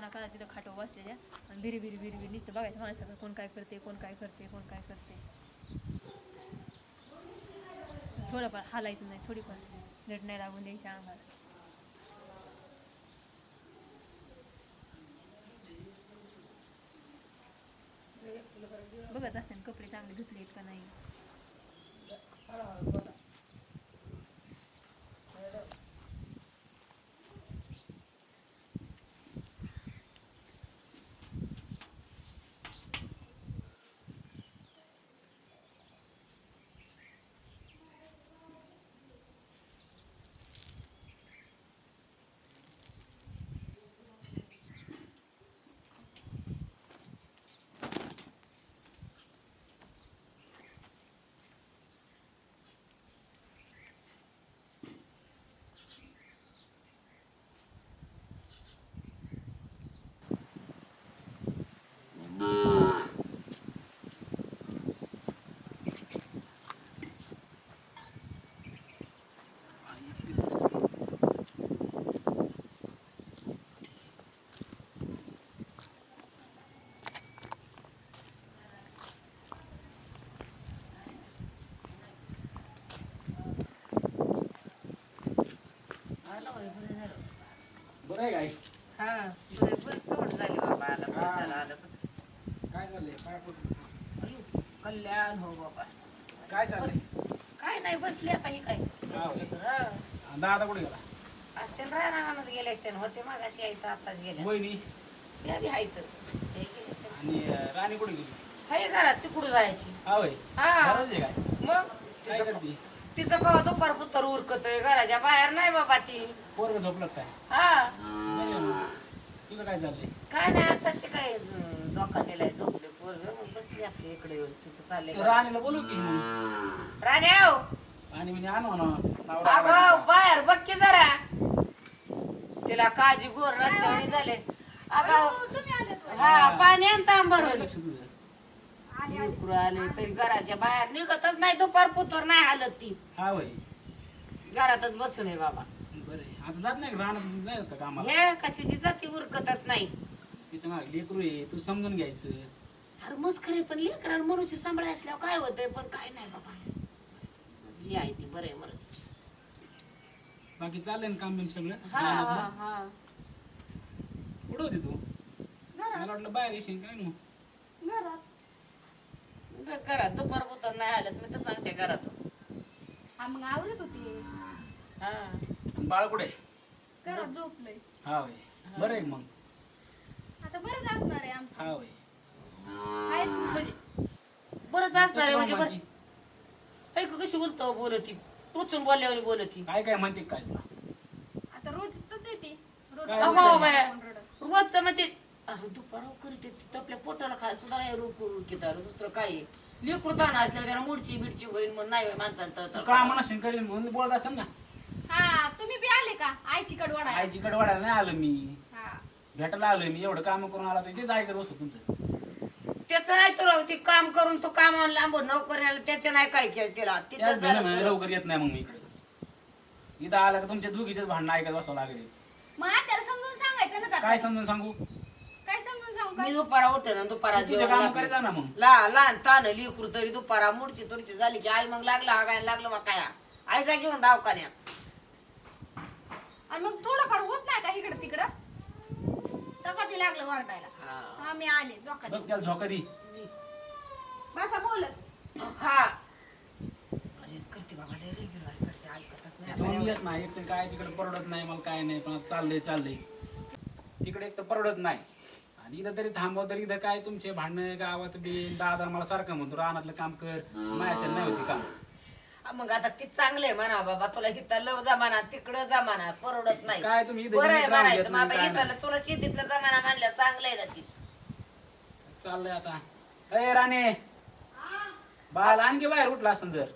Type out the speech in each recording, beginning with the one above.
इथं सदाना तिथं खाटो बसलेल्या आणि भिरी भिरी भिरी भिरी नुसतं बघायचं माणसाकडे कोण काय करते कोण काय करते कोण काय करते. थोडंफार हालायचं नाही थोडीफार नेट नाही लागून द्यायच्या आम्हाला. बघत असते कपडे चांगले धुतलेत का नाही. काय? हा बरं सवड झाली बाबा आला बरं झालं आलं बस. काय चाललंय? काय कुठं अयो, कल्याण हो बाबा. काय चाललंय? काय नाही बसले आता ही काय. हा, होय. हा. दादा कुठे गेला? असते रानात गेले असते ना होते मागाशी आहेत आताच गेल्या. वहिनी? त्या बी आहेत. ते गेले असते आणि अं, राणी कुठे गेली? हाय घरात तिकडं जायची? हा होय. हा. घरात आहे काय? मग? काय तिचं करते? तिचं उरकतोय घराच्या बाहेर नाही बाबा ती. पोरग झोपलं काय? हा. नाही काय चाललंय काय नाही आता ते काय अं, धोका दिलाय झोपले पोरग मग बसली आपली इकडे येऊन. तिचं चाललंय राणीला बोलू की मग? राणे आहो. आणि मी आणू ना नवरा अगं आला बाहेर बघ की जरा. तिला काळजी गोर रस्त्यावर झाले. अगं हा पाणी आणता भरून लक्ष तुझं? लेकरं आले तरी घराच्या बाहेर निघतच नाही दुपार पुतर नाही हालत ती. हा घरातच बसून आहे बाबा. आता जात नाही का रानात नाही जात का कामाला हे कशाची जाती उरकतच नाही. तिच्यामागे लेकरू आहे तू समजून घ्यायचं. अरे मस्करे पण लेकराला मनुष्य सांभाळ असल्यावर काय होतंय पण काय नाही बाबा. जी आहे ती बरं आहे मरत बाकी चाललंय ना काम बिम सगळं? हा हा रानातलं? हा. कुठं होती तू? मला वाटलं बाहेर येशील काय मग? बरं, घरात दुपार पुतर नाही हालत मी तर सांगते घरात. हा मग आवरत होती. हा. बाळ कुठे आहे? घरात झोपलंय हा होय बरं आहे मग आता बरंच असणार आहे आमचं हा होय. म्हणजे बरंच असणार आहे कसं म्हणजे मग बरं बाकी? ऐकू कशी बोलतो बोलती टोचून बोलल्यावर बोलती काय काय म्हणते काय तुला आता रोजच येते रोज काय अहो, रोजचं? बाया. कोण रडत. रोजचं म्हणजे अरे दुपाराव करीत येते आपल्या पोटाला खाय सुद्धा नाही रोक रोकीत अरे दुसरं काय आहे? लेकरू ताना असल्यावर त्याला मुडची बिडची होईल म्हणून नाही होय माणसाला तू तर काय करीन म्हणून बोलत असेल ना तुम्ही बी आले का? आईची कडवडा आईची कडवाड्याला नाही आलो मी. हा. भेटायला आलोय मी एवढं काम करून आला तर तेच ऐकत बसतो तुमचं? त्याचं नाही तर ते काम करून तो कामावर लांबून नोकऱ्याला त्याचं नाही काय केलं त्याला तिथं त्याच झालं. लवकर येत नाही मग मी इकडे. इथं आला का तुमच्या दोघीचेच भांडणं ऐकत बसावं लागेल. मग आत्याला समजून सांगायचं ना काय समजून सांगू? काय समजून सांगू मी काय? दुपारा उठे ना दुपारा तुझे जेवण काम लागलं. करायचं ना मग. ला लहान तान लिकरू तरी दुपारा मुडची तुडची झाली की आई मग लागला हागायला लागलं मग काय? आईचा घेऊन दवाखान्यात. आणि मग थोडंफार होत नाही का इकडं तिकडं? चपाती लागलं वरडायला हा. हा मी आले जोका बघ त्याला झोका दी बसा बोलत. हा. अशीच करते बाबा लय रेग्युलर करते ऐकतच नाही त्याच्यामुळे आता. येत नाही एक तर काय तिकडे परवडत नाही मला काय नाही पण आता चाललंय चाललंय. तिकडे एक तर परवडत नाही. आणि इथं तरी थांबव तर इथं काय तुमचे भांडणं गावात बी दादा मला सारखं म्हणतो रानातलं काम कर माझ्याच्या नाही होती काम. मग आता ती चांगले म्हणा बाबा तुला इथं लव जमाना तिकडं जमाना परवडत नाही. काय तुम्ही इथं बरं आहे राहून म्हणायचं घेत मग नाही, आता काय नाही. इथं तुला शेतीतलं जमाना मानल्या चांगलं आहे ना तीच. चाललंय आता. अय राणे. बाल आणखी बाहेर उठला असेल जर.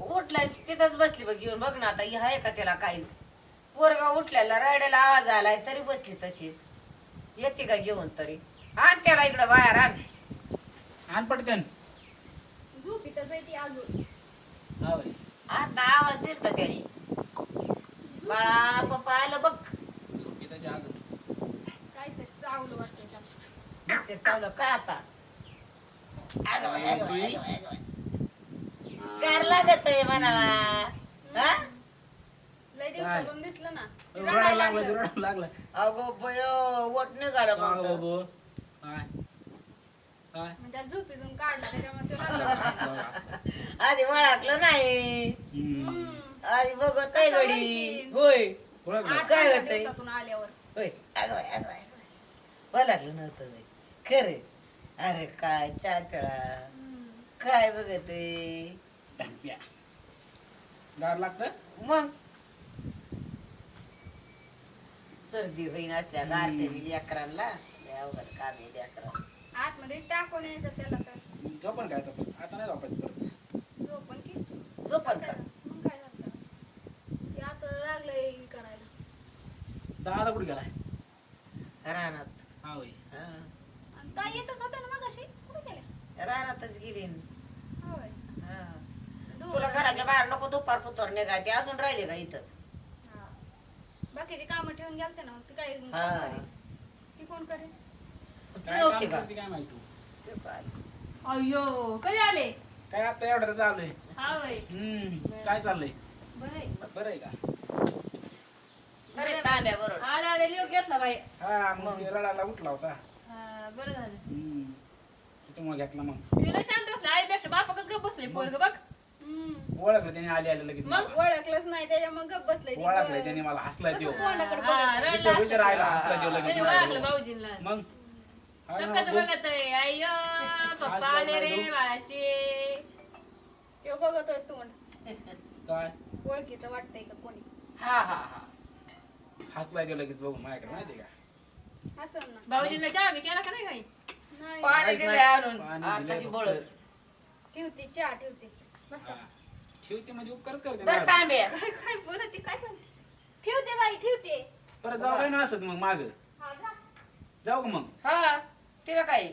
उठलाय ती तिथंच बसली बघ घेऊन बघ ना आता ही आहे का त्याला काही? पोरगा उठल्याला रडायला आवाज आलाय तरी बसली तशीच. येते का घेऊन तरी? आण त्याला इकडं बाहेर आण. आण पटकन. झोपीतच आहे ती अजून. हा बाई. आता आवाज दिलता त्याने बाळा पप्पा आलं बघ झोपी त्याची आज काय ते चावलं वाटतं त्याला. ते चावलं काय आता अगं बाई, अगं बाई, लागत आहे म्हणावा हा? लय दिवसातून दिसलं ना ते रडायला लागला लागलं. अगो बयो वट निघालं मग तर. बाबू? काय काय म्हणजे आज झोपीतून काढला त्याच्यामुळे ते. आधी ओळखलं नाही हम्म. आधी बघत आहे माहिती? होय ओळखलं? आठ काय पंधरा होतंय? दिवसातून आल्यावर होय अगं बाई, अगं बाई, अगं बाई. ओळखलं नव्हतं बाई. खरे अरे काय चाटळा काय बघत आहे? गार लागतं मग सर्दी होईन असल्या लेकरांना लय अवघड काम आहे. आतमध्ये टाकून यायचं त्याला तर. झोपण काय आता आता नाही झोपायचं परत. झोपण की. झोपल का? मग काय झालं ते आता लागलंय हे करायला. दादा कुठे गेलाय? रानात. हा होय. हा. आणि ताई येतच होत्या ना मग अशी कुठे गेल्या? रानातच गेली न. होय. हा. दोन- तुला घराच्या बाहेर नको दुपार पुतोर निघा ते अजून राहिले का इथंच? हा. बाकीची कामं ठेवून गेलते ना मग ती काय हा. ती कोण करेल? काय नव्हती काम का? करते काय माहिती? ते काय. अय्यो कधी आले? काय आता एवढं चाललंय हा होय हम्म काय चाललंय? बरं आहे. बरं आहे का? अरे तांब्या बरोबर आले आले लिओ घेतला बाई. हा मग ते रडायला उठला होता. हा बरं झालं. हम्म त्याच्यामुळे घेतला मग. तिला शांत बसले आईपेक्षा बापाकच गप बसले पोरग बघ. हम्म. ओळखलं त्याने आले आले लगेच मग? ओळखलंच नाही त्याच्या मग गप बसले ओळखलं त्याने मला देव हा, विचार विचार हसला देव नाही. लगेच ओळखलं भाऊजींना. मग? हा कसं. बघत आहे अय्यो पप्पा आले रे बाळाचे. ते बघतोय तोंड. काय? ओळखीचं वाटतंय का कोणी? हा हा हा. हसलाय देव लगेच बघून माझ्याकडे माहिती का? असं ना. भाऊजींना चहा बी केला का नाही काही? नाही. पाणी काहीच दिले नाही. आणून. पाणी दिलंय तशी फक्त. बोळच ठेवते चहा ठेवते. बस. हा. ठेवते म्हणजे उपकारच करते दर ना. तांब्या काय काय बोलते काय म्हणते ठेवते बाई ठेवते. परत जाऊ काय ना असत मग माग. हा जा. जाऊ का मग? हा. तिला काय?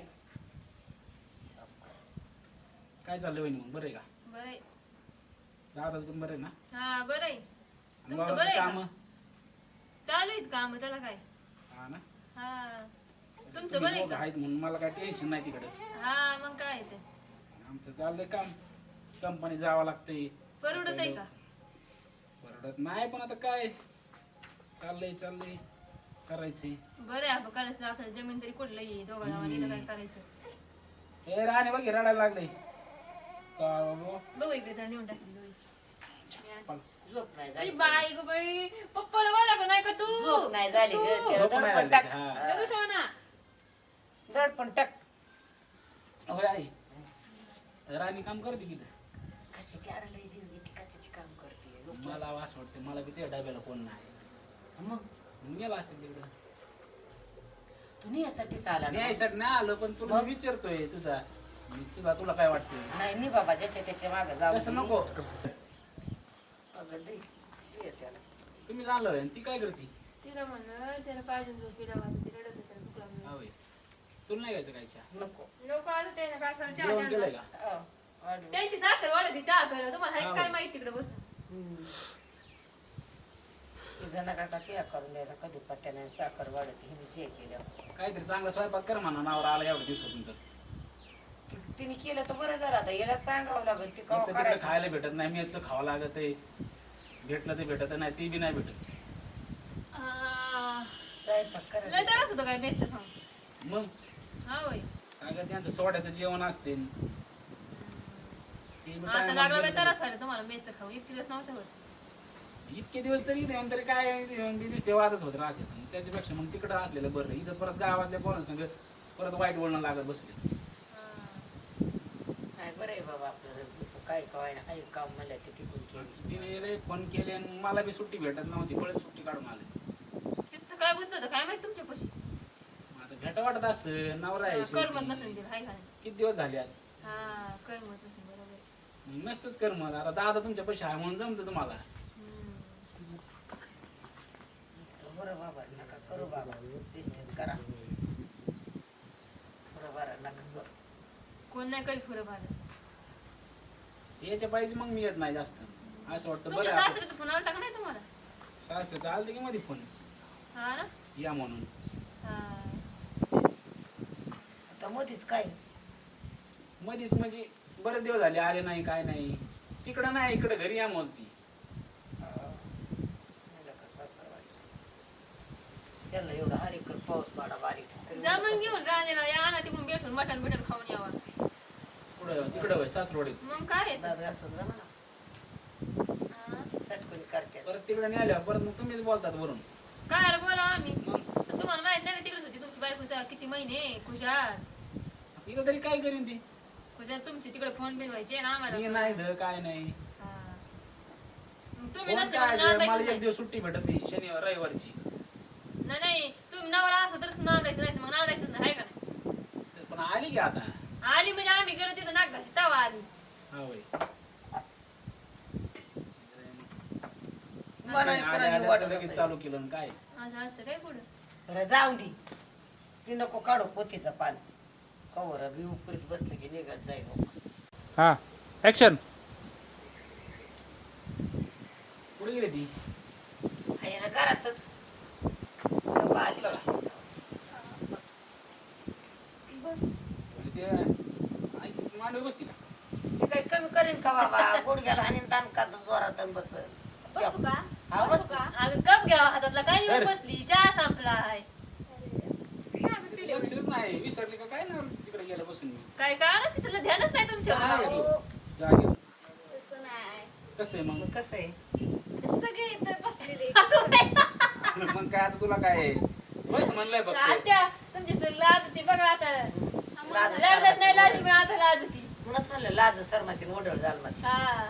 काय चाललंय वहिनी मग? बरं आहे का? बरं आहे. दादाच पण बरं आहे ना? हा बरं आहे आणि तुमचं बाबाचं बरं आहे का? कामं? चालू आहेत काम त्याला काय? हा ना? हा. तुमचं तुम्ही बरं आहे दोघं का? आहेत म्हणून मला काय टेन्शन नाही तिकडे. हा मग काय ते? आमचं चाललंय काम. कंपनी जावं लागतंय. परवडत आहे का? परवडत नाही पण आता काय? चाललंय चाललंय. करायचंय बरं आहे आपण करायचं. आपल्याला जमीन तरी कुठलं येईल? दोघा नावाने इथं काय करायचं? ए राणे बघ हे रडायला लागले? बघू इकडे तर नेऊन टाकली डोळी. झोप नाही अरे झाली बाई ग बाई पप्पाला बोला का नाही का तू? झोप नाही झाली ग तू. त्याला झोप नाही दडपण आली टाक. त्याची, हा. बघू शोना दडपण टाक. होय आई. राणी काम करते की कशाची जीव काम करते? मला वास वाटते मला बी त्या डब्याला कोण नाही. मग? गेला असेल तिकडं तू यासाठीच आला ना न्यायसाठी नाही आलो पण तुला मग? मी विचारतोय तुझा मी तुला तुला काय वाटतंय नाही नाही बाबा ज्याच्या त्याच्यामागे जाऊ तसं नको अगं दे. आहे त्याला. तुम्ही आणि ती काय करते तिला म्हणलं त्याला पाहिजे झोपीला वाजत रडत होती, त्याला भूक लागली हा होय. तुला नाही घ्यायचं काय चहा नको लोक आलं त्याने काय सांग चहा जेवण केलंय द्या का हो, वाढव. त्यांची साखर वाढत चहा प्यायला तुम्हाला हाय काय. माहिती तिकडे बसून हम्म. तिचा नका का चेक करून द्यायचा कधी पत्त्याने साखर वाढत हिने चेक केलं. काहीतरी चांगला स्वयंपाक कर म्हणा नावर आला एवढ्या दिवसातून तर. तिने केलं तर बरं झालं आता याला सांगावं लागेल ती एक कवा तिकडे करायची? खायला भेटत नाही मेच खावं लागत आहे. भेटलं ते भेटत नाही ती बी नाही भेटत. आ, स्वयंपाक लय करायला त्रास होतो काय मेचं खाऊन? मग? हा होय त्यांचं सोड्याचं जेवण असते. ते बी आता time लागला ला बाई गेलं त्रास व्हायला तुम्हाला मेचं खाऊ एक दिवस नव्हतं होत. इतके दिवस तरी इथे येऊन तरी काय दिसते वादच होत राहते. त्याच्यापेक्षा मग तिकडं असलेलं बरं. इथं परत गावातल्या पोरांसंग परत वाईट बोलणं लागत बसले. नाही बरं आहे बाबा आपलं. काय काय ना काही काम म्हणलं ते तिकून केली. तिने लय फोन केले आणि मला बी सुट्टी भेटत नव्हती. बळच सुट्टी काढून आले. तिचं तर काय काय माहीत तुमच्या मग आता भेट वाटत असं नवरा आहे करमत. नसेल तिला हाय का नाही? किती दिवस झाले आज? हा करमत नसेल बरोबर मग नसतंच कर मग आता दादा तुमच्या पैसे आहे म्हणून जमतं तुम्हाला हम्म. नुसतं बरं बाबा नका करू बाबा शिस्तीत करा बरं बरं नका करू कोण नाही भालं याच्या पाहिजे मग मी येत नाही जास्त. असं वाटतं बरं तुमच्या आहे आपण. सासऱ्याचा फोन आला का नाही तुम्हाला? सासरे चालते की मध्ये फोन हा ना? या म्हणून. हा. आता मोदीच काय? मधीच म्हणजे बरेच दिवस झाले आले नाही काय नाही. तिकडं नाही इकडं घरी या मग ती. त्याला एवढा हरिकर पाऊस पाडा बारीक. जा मग घेऊन राहण्याला या ना तिकडून भेटून मटण बिटन खाऊन यावा कुठं तिकडं होय सासरवाडीत. मग काय येतं? दादा असं जमा ना हा. चटकून करते. परत तिकडे न्याल्या परत मग तुम्हीच बोलतात वरून. काय आलं बोला आम्ही. तुम्हाला माहीत नाही का तिकडेच होती तुमची बायकोचा किती महिने खुशाल इथं तरी काय करीन ती? खुशाल तुमचे तिकडे फोन बिन व्हायचे ना आम्हाला. मी नाही ध काय नाही. हा. मग तुम्ही फोन नसते काय म्हणून आहे, नांदायचं मला एक नाही. दिवस सुट्टी भेटत नाही शनिवार रविवारची. नाही नाही तुम्ही नवरा असं तरच नांदायचं नाही तर मग नांदायचं नाही हाय का नाही? पण आली की आता. आली म्हणजे आम्ही गेलो तिथं नाक घाशी तवा आली हा होय मला आल्या- कोणाला आल्या वाटत लगेच नाही. चालू केलं आणि काय? असं असतं काय पुढं? बरं जाऊ दे. ती नको काढू पोतीचं पान. कवर बी उपरीत बसले की निघत जाईल हो. हा ऍक्शन कुठे गेली ती? आहे ना घरातच नको आली बसली. बस. म्हणजे ते आई, मांडवी बसती का ती काही कमी करीन का बाबा? गुडघ्याला आणि ताण का जोरात आणि बस? बसू का? हा, बस. बसू. का? अगं कप घ्या हातातला. काय येऊन. बसली? चहा संपलाय. चहा बी तिचं पिले लक्षच नाही. विसरली का? काय ना तिकडे गेलं बसून मी? काय काय तिथलं ध्यानच नाही काय तुमच्यावर. तसं नाही. कसं आहे मग? मग कसं आहे? सगळे इथं बसलेले. मग काय आता तुला काय? आहे? बस म्हणलंय फक्त. आत्या तुमची सून बघा आता. लाज नाही लाज शरमाची मी आता लाज होती म्हणत म्हणलं लाज शर्माची ओढळ जालमाची. हा.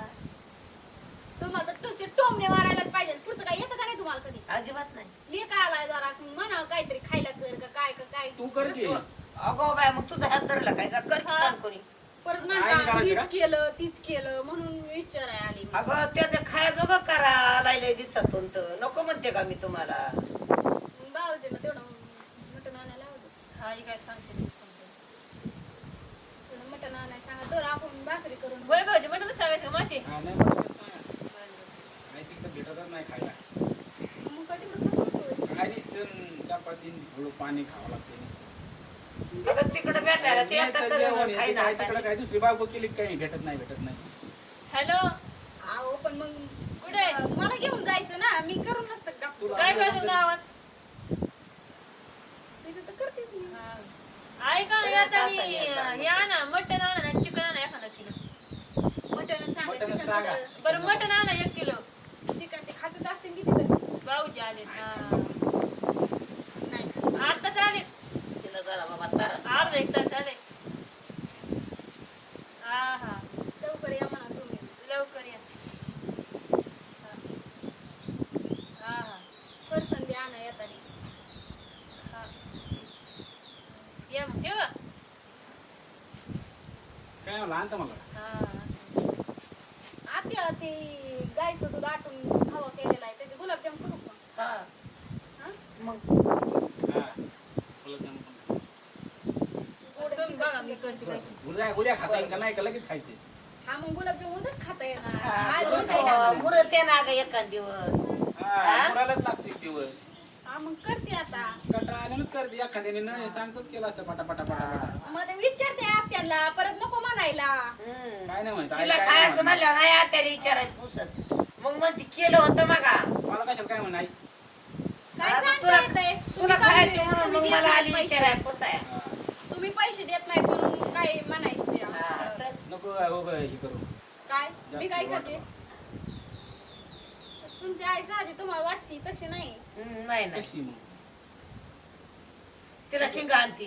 तुम्हाला तर नुसते टोमणे मारायलाच पाहिजे. पुढचं काय येतं का नाही तुम्हाला कधी? अजिबात नाही. लेख आलाय जरा? म्हणावं काहीतरी खायला कर का काय का काय? तू कर की. अगो बाय मग तुझा हात धरला काय? जा कर की हा. काम कोणी परत आईने म्हणता करायचं का? तीच केलं तीच केलं म्हणून विचाराय आली मी. अगं त्याचं खायजोग करा लायलंय दिसतून तर. नको म्हणते का मी तुम्हाला? भाऊजीला तेवढं मटण आणायला आवडत हा ही काय सांगते? तर आपण भाकरी करून वय भाऊजी म्हणत सांगायचं का माशी हा, नाही मला तेच सांगा. नाही तिकडं भेटतच नाही खायला. मग काय तिकडं खातो. काय नुसतं चपाती थोडं पाणी खावं लागतं नुसतं तिकडे भेटायला ते आता यायचं जेवण करून आहे, खाई ते ना काय तिकडं हाताने. काय दुसरी बायको केली की काही? भेटत नाही भेटत नाही. हॅलो? अहो पण मग कुठे मला घेऊन जायचं ना मी करून नसतं का? तुला काय करतो गावात तिथं तर करतेच मी. ऐका आता. हे आणा मटण आणा आणि चिकन आणा एखादा किलो सांगा. बरं मटण आणा एक किलो. चिकन ते खातच असते की तिथं? भाऊजी आले नाही. आता चालेल तिला जरा बाबा तारा अर्धा एक तास झाले. हा हा. लवकर या म्हणा तुम्ही. लवकर या. हा हा. पर्सन बी आणा येतानी हा. या मग ठेवा. काय म्हणलं आणतं मला ते गायचं दूध आटून खावा केलेला आहे. त्याचे गुलाबजाम करू का हा. हा? मग? हा. गोड तुम्ही बघा मी करते काय? उद्या उद्या खाता येईल का नाही का? लगेच खायचे. हा मग गुलाबजाम उद्याच खाता येणार. हा, आज मुरत ना ग एखाद दिवस. हा मुलालाच लागते एक दिवस. मग करते आता कंटाळा आल्यानंच करते एखाद्याने न सांगतच केलं असतं पटा पटा पटा पटा मग ते विचारते आत्याला परत नको म्हणायला. काय नाही म्हणत आई तिला काय खायचं नाही म्हणत. म्हणलं नाही आत्याला विचारायचं पुसत मग म्हणते केलं होतं मगा मला कशाला काय म्हणा आई काय आता सांगता तुला- येतंय? तुला तुम्ही खायचे म्हणून तुम्ही मग देत मला नाही आली पैसे. विचाराय पुसाया हा. तुम्ही पैसे देत नाहीत म्हणून काय म्हणायचे हा, नको हो गं, हे करू काय मी जास्त काय. करते तुमचं आई साधी तुम्हाला वाटती तशी नाही. हम्म, नाही नाही. कशी मग? तिला शिंगा आणती.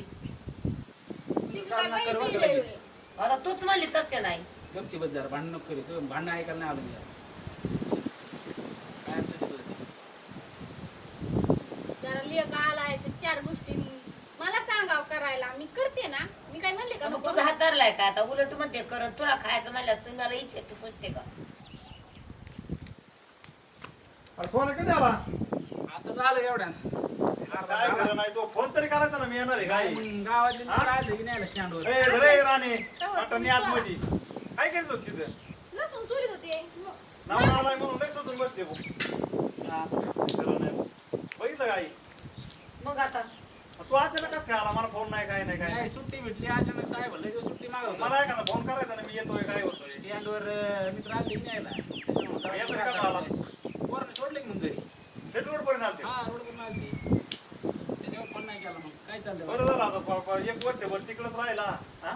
शिंग कर बरं का लगेच. आता तूच म्हणली तसे नाही. गपची बस जरा भांडण नको करू. तू भांडण ऐकायला नाही आलं मी काय. जरा आलाय तर चार गोष्टी मला सांगाव करायला. मी करते ना. मी काय म्हणले का मग नको? तुझा हात धरलाय का? आता उलट म्हणते करत तुला खायचं म्हणल्या सिंगाला इच्छा तू पुसते का? अरे सोनं कधी आला आता झालं एवढ्या काय खरं नाही तो फोन तरी करायचा ना मी येणार आहे काय? गावातले हा? राहिले की नाही स्टँडवर ए रे राणे तेव्हा आता तुम्ही आतमध्ये. काय करत होती तिथं? लसूण चोरीत होते. नाव आलाय म्हणून लय सोडून बसते भाऊ. खरं नाही. भाऊ. बघितलं काय मग आता? तू अचानक कसं काय आला? मला फोन नाही काय नाही काय काय नाही. सुट्टी भेटली अचानक साहेब दिवस सुट्टी मागवतो मला एखादा फोन करायचा ना मी येतोय काय होतोय? स्टँडवर मित्र आले की न्यायला. येतो का गावाला? सोडले की मग घरी? थेट रोड पर्यंत आलते. हा रोड पण आली त्याच्यावर फोन नाही केला मग. काय चाललं बरं झालं आता प- प- एक वर्षभर तिकडच राहिला हा?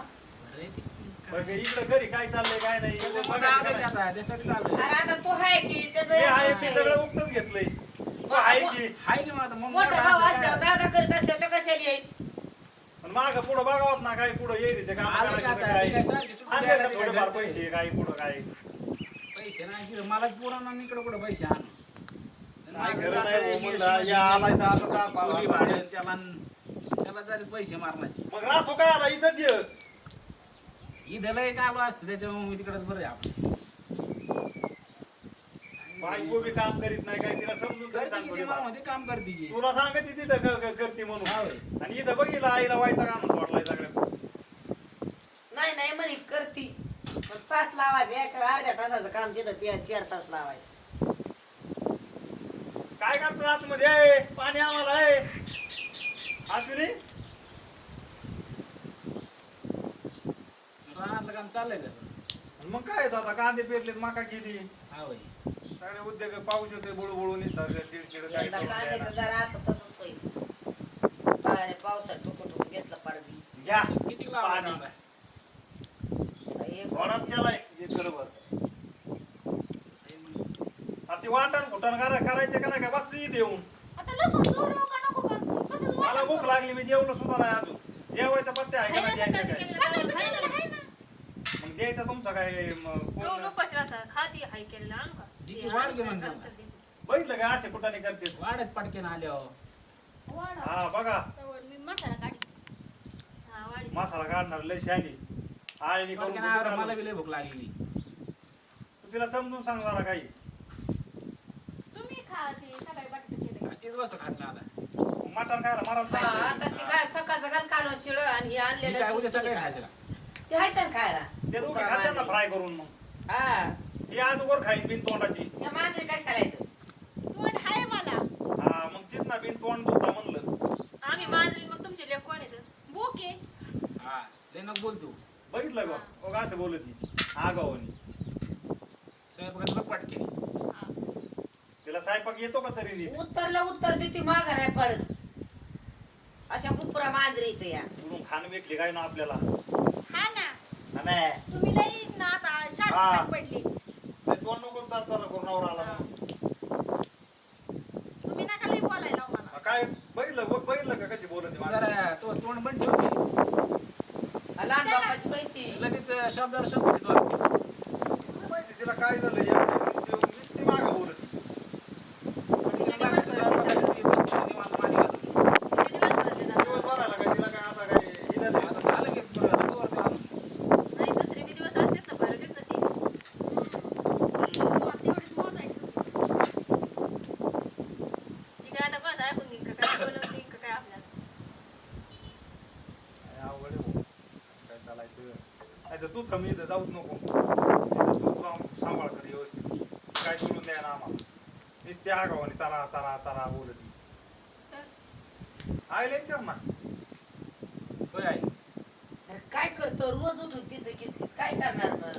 अरे ते- इकडं घरी काय चाललंय काय नाही त्याचं एवढं मजा बघायचं आलं की काय. आता त्यासाठी चालू अरे आता तू आहे की हे आहे. सगळं उगतच घेतलंय. तू आहे की. हाय की मग आता? मग मोठा मोठा भाऊ असला असल्यावर काय? दादा करीत असल्यावर तो कशाला येईल? पण माग पुढं बघावत ना काय पुढं येईल की आता, ते काय. सारखी सुट्टी द्यायला थोडेफार? पैसे काय पुढं काय. पैसे नाही. मलाच पुराणा इकडे कुठं पैसे आणू. काय खरं नाही भाऊ म्हणलं, या आलाय तर आता ताप आला. कोणी भाडं त्याला त्याला जरी पैसे मारण्याचे. मग राहतो काय आला इथंच ये इथं लय आलो असतं त्याच्यामुळे मी तिकडेच बरं आहे आपलं. बायको बी काम करीत नाही काय तिला समजून तरी करते सांग की ते थोडीफार. मला म्हणते काम करते की. तुला सांगत तिथं क- क- करते हा म्हणून. आणि इथं बघितलं आईला काम सगळ्या नाही नाही म्हणे करती. पण तास लावायचं एक अर्ध्या तासाचं काम तिथं ते चार तास लावायचं. काय करतो आतमध्ये? पाणी आम्हाला आहे. रानातलं काम चाललंय का? मग काय आता? कांदे पेरलेत मका केली. हा होय सगळे उद्योग पाऊस येतोय बुळबुळू निसर्ग चिडचिड काय यंदा कांद्याचं. जरा आता तसंच होईल. पाण्याने पावसात टुकू टुकू घेतलं पारबी घ्या. किती लावलं पाणी? वरात केलाय. हे बरोबर ते वाटण फुटण करा करायचे का नाही का? बस इथे येऊन. आता लसूण चोरू का नको का? कसं मला? भूक लागली मी जेवलो सुद्धा नाही अजून. जेवायचा पत्ते आहे का नाही द्यायचा काय सकाळचं केलेलं आहे ना. मग द्यायचा तुमचा काय म, गहू कोण उपास राहता. खाती हाय केलेला आणू का? किती वाढ घे म्हणतो. बघितलं का असे कुठाने करते? वाढत पटकेन आल्यावर. वाढा. हा बघा. मी मसाला काढते हा वाढी मसाला काढणार लय शानी आळणी करून पटकेन आल्यावर मला बुजून बी लय भूक लागली तू तिला समजून सांग जरा काही तुम्ही खा ते सकाळी बाटलीत केलंय. तीच बस खाल्लं आता. मटण खायला मला हा, सांगितलं. आता ती काय सकाळचं घाल कालवण शिळ आणि हे मी आणलेलं काय उद्या सकाळी. खायचं का? ते आहेत ना खायला. ते दोघे ना. फ्राय करून मग. हा. ही आजूवर खाईन बिन तोंडाची. मांजरी तोंड मला. हा मग तीच ना बिन तोंड दुखता म्हणलं. आम्ही मांजरी मग तुमचे लेख कोण येतं बोके हा लय नको बोल तू. बघितलं का बघ असं बोलत ती आगावानी स्वयंपाकात बघ पटकेन तिला स्वयंपाक येतो का तरी नीट? उत्तरला उत्तर देते माघार आहे पडत अशा कुपुरा मांजरी इथं या. म्हणून खाण भेटली काय ना आपल्याला? हा ना. हा नाही तुम्ही लई ना आता हा. शार्प पडले. ते दोन नको तर करून आला. तुम्ही नका लई बोलायला हो मला. हा, काय बघितलं बघ बघितलं का कशी बोलत ती मला? जरा तो तोंड बंद ठेव की. लहान बापाची माहिती. लगेच शब्दावर शब्द येतो. माहिती तिला काय झालं? या आईला अम्मा काय करतो? रोज उठून तिचं किच काय करणार मग?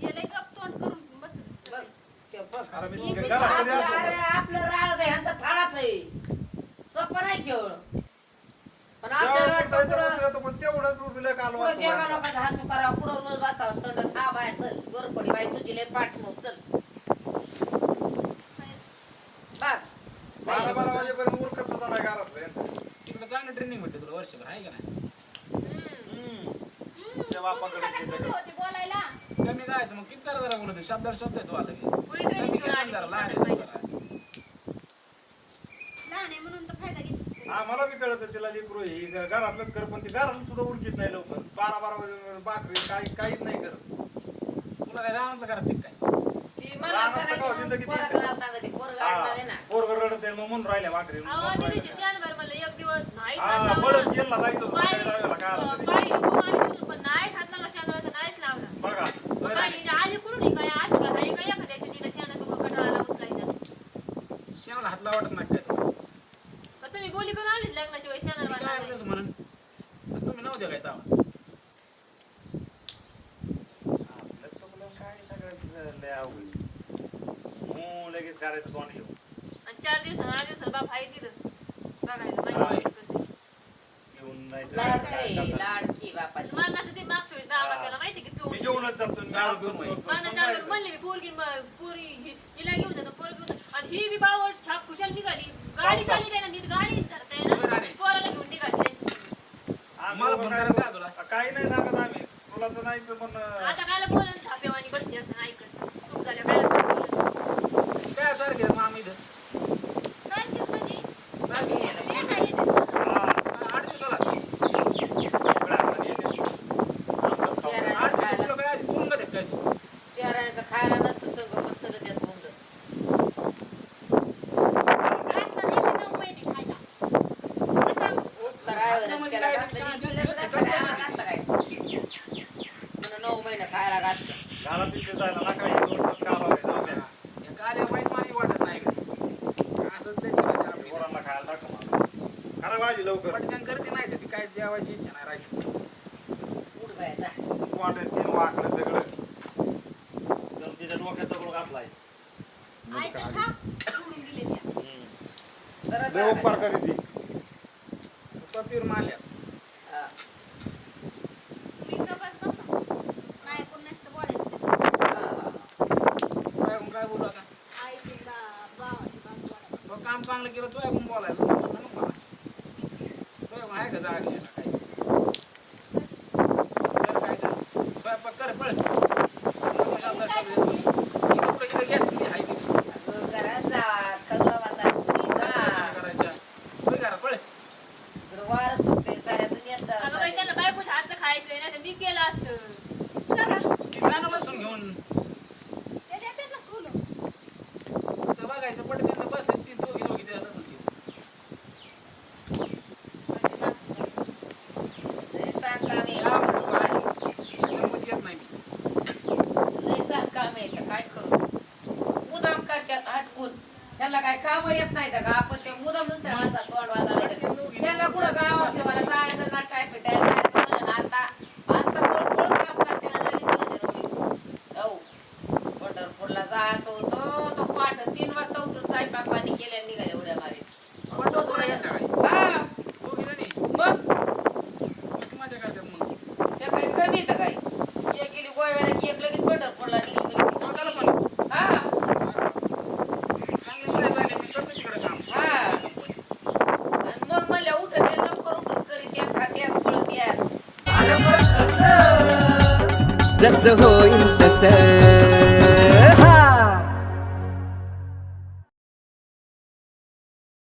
गेले गप तोंड करून बसत आपलं- राळ ह्यांचा थाळाच आहे. सोपं नाही खेळ. पण आपल्या राळ पुढं- तेवढं हसू करावं पुढं रोज बसावं तंड था बाय तुझी लय पाठ मग चल. बाग बारा तिकडे चांगलं ट्रेनिंग भेटते तुला वर्षभर आहे का नाही बोलायला कमी जायचं मग किती जरा जरा बोलत शब्द आहे तू आता लहान म्हणून तर फायदा आम्हाला बी कळत तिला लेकरू हे ग- घरातलंच कर पण ती घरातून सुद्धा उडकीत नाही लवकर बारा बारा वाजे- बाकरी काही काहीच नाही करत तुला काय राहणार घरात काय हो, पोरग रडत आहे म्हणून राहिल्या भाकरी म्हणून राहिल्या. हा, पळत गेला जायचं काय जायला काय आलं तरी. लाडकी ते मागच्या वेळी जावा त्याला माहिती की मी माना जागेवर पोरगी म- पोरी हिला घेऊन जातो पोर आणि ही बी बावळ छाप खुशाल निघाली गाडी चालली Alam istri. 弄过来，弄弄吧，所以我还给他。